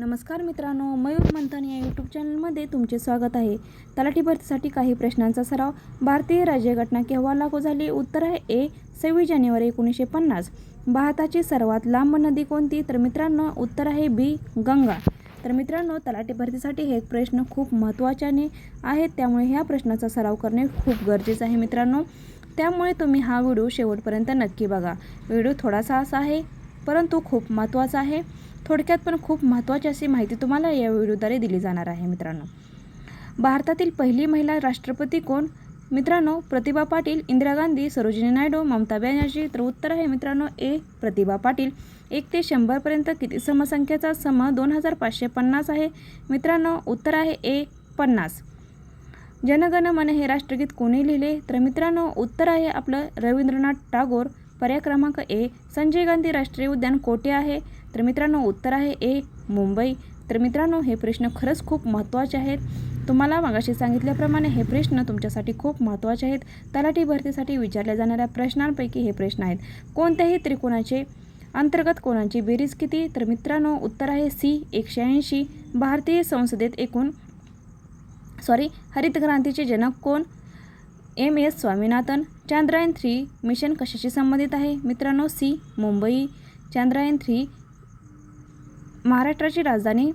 नमस्कार मित्रांनो मयूर मंथन या यूट्यूब चॅनलमध्ये तुमचे स्वागत आहे. तलाठी भरतीसाठी काही प्रश्नांचा सराव भारतीय राज्यघटना केव्हा लागू झाली? उत्तर आहे ए सव्वीस जानेवारी एकोणीसशे पन्नास. भारताची सर्वात लांब नदी कोणती? तर मित्रांनो उत्तर आहे बी गंगा. तर मित्रांनो तलाठी भरतीसाठी हे प्रश्न खूप महत्त्वाच्याने आहेत त्यामुळे ह्या प्रश्नाचा सराव करणे खूप गरजेचं आहे मित्रांनो. त्यामुळे तुम्ही हा व्हिडिओ शेवटपर्यंत नक्की बघा. व्हिडिओ थोडासा असा आहे परंतु खूप महत्त्वाचा आहे. थोडक्यात पण खूप महत्त्वाची अशी माहिती तुम्हाला या व्हिडिओद्वारे दिली जाणार आहे मित्रांनो. भारतातील पहिली महिला राष्ट्रपती कोण? मित्रांनो प्रतिभा पाटील इंदिरा गांधी सरोजिनी नायडू ममता बॅनर्जी. तर उत्तर आहे मित्रांनो ए प्रतिभा पाटील. एक ते शंभरपर्यंत किती समसंख्येचा सम? दोन हजार पाचशे पन्नास आहे. मित्रांनो उत्तर आहे ए पन्नास. जनगण मन हे राष्ट्रगीत कोणी लिहिले? तर मित्रांनो उत्तर आहे आपलं रवींद्रनाथ टागोर. पर्याय क्रमांक ए संजय गांधी राष्ट्रीय उद्यान कोठे आहे? तर मित्रांनो उत्तर आहे ए मुंबई. तर मित्रांनो हे प्रश्न खरंच खूप महत्त्वाचे आहेत. तुम्हाला मागाशी सांगितल्याप्रमाणे हे प्रश्न तुमच्यासाठी खूप महत्त्वाचे आहेत. तलाठी भरतीसाठी विचारल्या जाणाऱ्या प्रश्नांपैकी हे प्रश्न आहेत. कोणत्याही त्रिकोणाचे अंतर्गत कोणाची बेरीज किती? तर मित्रांनो उत्तर आहे सी एकशे ऐंशी. भारतीय संसदेत एकूण सॉरी हरित क्रांतीचे जनक कोण? M S Swaminathan Chandrayaan three mission कशाशी संबंधित आहे? मित्रांनो सी मुंबई. चांद्रयान थ्री महाराष्ट्राची राजधानी.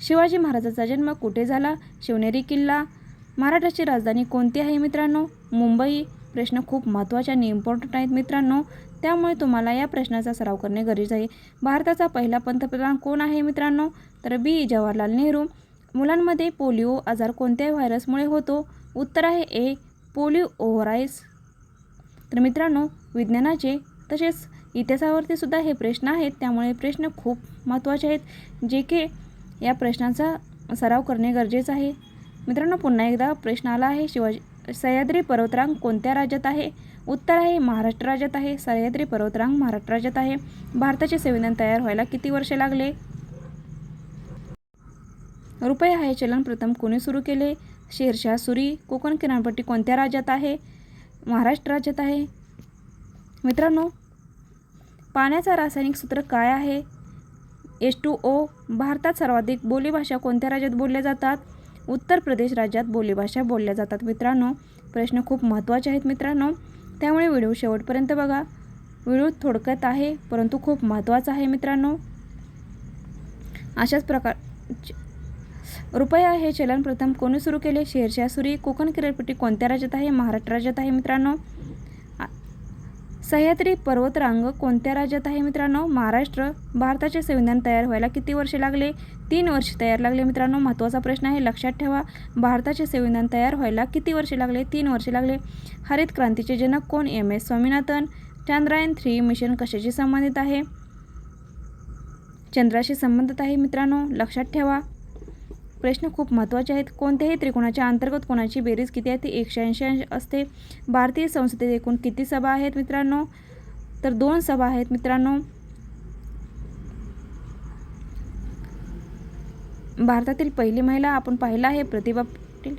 शिवाजी महाराजांचा जन्म कुठे झाला? शिवनेरी किल्ला. महाराष्ट्राची राजधानी कोणती आहे मित्रांनो? मुंबई. प्रश्न खूप महत्त्वाचे आणि इम्पॉर्टंट आहेत मित्रांनो. त्यामुळे तुम्हाला या प्रश्नाचा सराव करणे गरजेचं आहे. भारताचा पहिला पंतप्रधान कोण आहे मित्रांनो? तर बी जवाहरलाल नेहरू. मुलांमध्ये पोलिओ आजार कोणत्या व्हायरसमुळे होतो? उत्तर आहे ए पोलिओ ओव्हराईस तर मित्रांनो विज्ञानाचे तसेच इतिहासावरती सुद्धा हे प्रश्न आहेत. त्यामुळे प्रश्न खूप महत्त्वाचे आहेत. जे की या प्रश्नांचा सराव करणे गरजेचं आहे. मित्रांनो पुन्हा एकदा प्रश्न आला आहे. शिवाजी सह्याद्री पर्वतरांग कोणत्या राज्यात आहे? उत्तर आहे महाराष्ट्र राज्यात आहे. सह्याद्री पर्वतरांग महाराष्ट्र राज्यात आहे. भारताचे संविधान तयार व्हायला किती वर्षे लागले? रुपये हे चलन प्रथम कोणी सुरू केले? शेरशाह सुरी कोकण किनारपट्टी कोणत्या राज्यात आहे? महाराष्ट्र राज्यात आहे. मित्रांनो पाण्याचा रासायनिक सूत्र काय आहे? एच टू ओ भारतात सर्वाधिक बोलीभाषा कोणत्या राज्यात बोलल्या जातात? उत्तर प्रदेश राज्यात बोलीभाषा बोलल्या जातात. मित्रांनो प्रश्न खूप महत्त्वाचे आहेत मित्रांनो. त्यामुळे व्हिडिओ शेवटपर्यंत बघा. व्हिडिओ थोडक्यात आहे परंतु खूप महत्त्वाचा आहे मित्रांनो. अशाच प्रकार रुपया हे चलन प्रथम कोणी सुरू केले? शेरशाह सुरी कोकण किनारपट्टी कोणत्या राज्यात आहे? महाराष्ट्र राज्यात आहे मित्रांनो. सह्याद्री पर्वतरांग कोणत्या राज्यात आहे मित्रांनो? महाराष्ट्र भारताचे संविधान तयार व्हायला किती वर्षे लागले? तीन वर्ष तयार लागले मित्रांनो. महत्त्वाचा प्रश्न आहे लक्षात ठेवा. भारताचे संविधान तयार व्हायला किती वर्षे लागले? तीन वर्षे लागले. हरित क्रांतीचे जनक कोण? M. S. Swaminathan. Chandrayaan three mission कशाशी संबंधित आहे? चंद्राशी संबंधित आहे मित्रांनो. लक्षात ठेवा. प्रश्न खूप महत्त्वाचे आहेत. कोणत्याही त्रिकोणाच्या अंतर्गत कोणाची बेरीज किती आहे ती एकशे ऐंशी असते. भारतीय संसदेत एकूण किती सभा आहेत मित्रांनो? तर दोन सभा आहेत मित्रांनो. भारतातील पहिली महिला आपण पाहिला आहे प्रतिभा पाटील.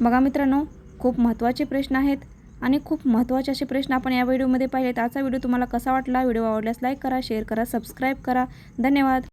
बघा मित्रांनो खूप महत्त्वाचे प्रश्न आहेत आणि खूप महत्त्वाचे असे प्रश्न आपण या व्हिडिओमध्ये पाहिलेत. आजचा व्हिडिओ तुम्हाला कसा वाटला? व्हिडिओ आवडल्यास लाईक करा शेअर करा सबस्क्राईब करा. धन्यवाद.